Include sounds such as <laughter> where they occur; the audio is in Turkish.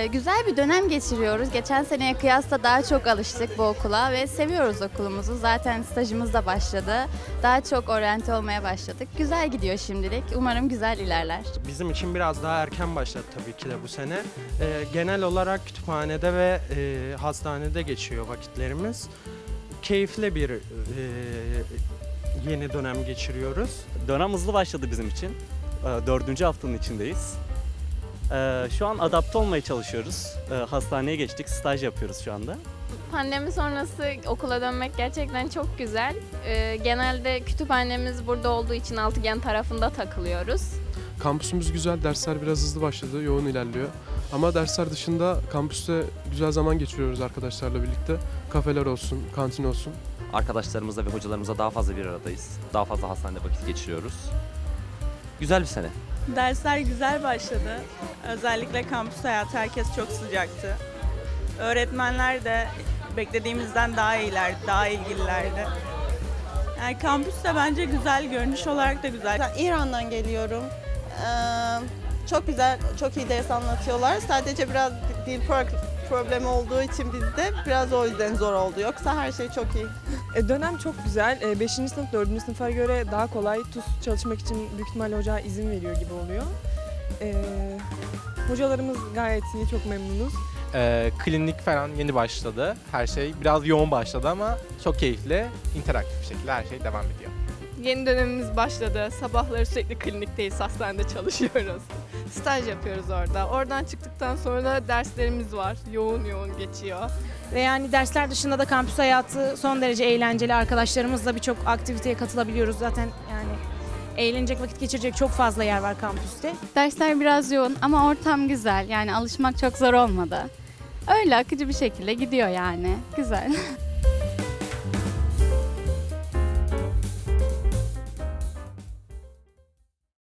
Ee, güzel bir dönem geçiriyoruz. Geçen seneye kıyasla daha çok alıştık bu okula ve seviyoruz okulumuzu. Zaten stajımız da başladı. Daha çok oryante olmaya başladık. Güzel gidiyor şimdilik. Umarım güzel ilerler. Bizim için biraz daha erken başladı tabii ki de bu sene. Ee, genel olarak kütüphanede ve e, hastanede geçiyor vakitlerimiz. Keyifli bir e, yeni dönem geçiriyoruz. Dönem hızlı başladı bizim için. Ee, Dördüncü haftanın içindeyiz. Ee, Şu an adapte olmaya çalışıyoruz. Ee, Hastaneye geçtik, staj yapıyoruz şu anda. Pandemi sonrası okula dönmek gerçekten çok güzel. Ee, genelde kütüphanemiz burada olduğu için Altıgen tarafında takılıyoruz. Kampüsümüz güzel, dersler biraz hızlı başladı, yoğun ilerliyor. Ama dersler dışında kampüste güzel zaman geçiriyoruz arkadaşlarla birlikte. Kafeler olsun, kantin olsun. Arkadaşlarımızla ve hocalarımızla daha fazla bir aradayız. Daha fazla hastanede vakit geçiriyoruz. Güzel bir sene. Dersler güzel başladı. Özellikle kampüs hayatı herkes çok sıcaktı. Öğretmenler de beklediğimizden daha iyilerdi, daha ilgililerdi. Yani kampüs de bence güzel, görünüş olarak da güzel. Ben İran'dan geliyorum. Ee, çok güzel, çok iyi ders anlatıyorlar. Sadece biraz dil problemi olduğu için bizde biraz o yüzden zor oldu. Yoksa her şey çok iyi. <laughs> E, Dönem çok güzel. 5. sınıf 4. sınıfa göre daha kolay. TUS çalışmak için büyük ihtimalle hoca izin veriyor gibi oluyor. E, hocalarımız gayet iyi, çok memnunuz. Ee, klinik falan yeni başladı. Her şey biraz yoğun başladı ama çok keyifli, interaktif bir şekilde her şey devam ediyor. Yeni dönemimiz başladı. Sabahları sürekli klinikteyiz, hastanede çalışıyoruz. <laughs> Staj yapıyoruz orada. Oradan çıktıktan sonra da derslerimiz var. Yoğun yoğun geçiyor. Ve yani dersler dışında da kampüs hayatı son derece eğlenceli. Arkadaşlarımızla birçok aktiviteye katılabiliyoruz. Zaten yani eğlenecek vakit geçirecek çok fazla yer var kampüste. Dersler biraz yoğun ama ortam güzel. Yani alışmak çok zor olmadı. Öyle akıcı bir şekilde gidiyor yani. Güzel. <laughs>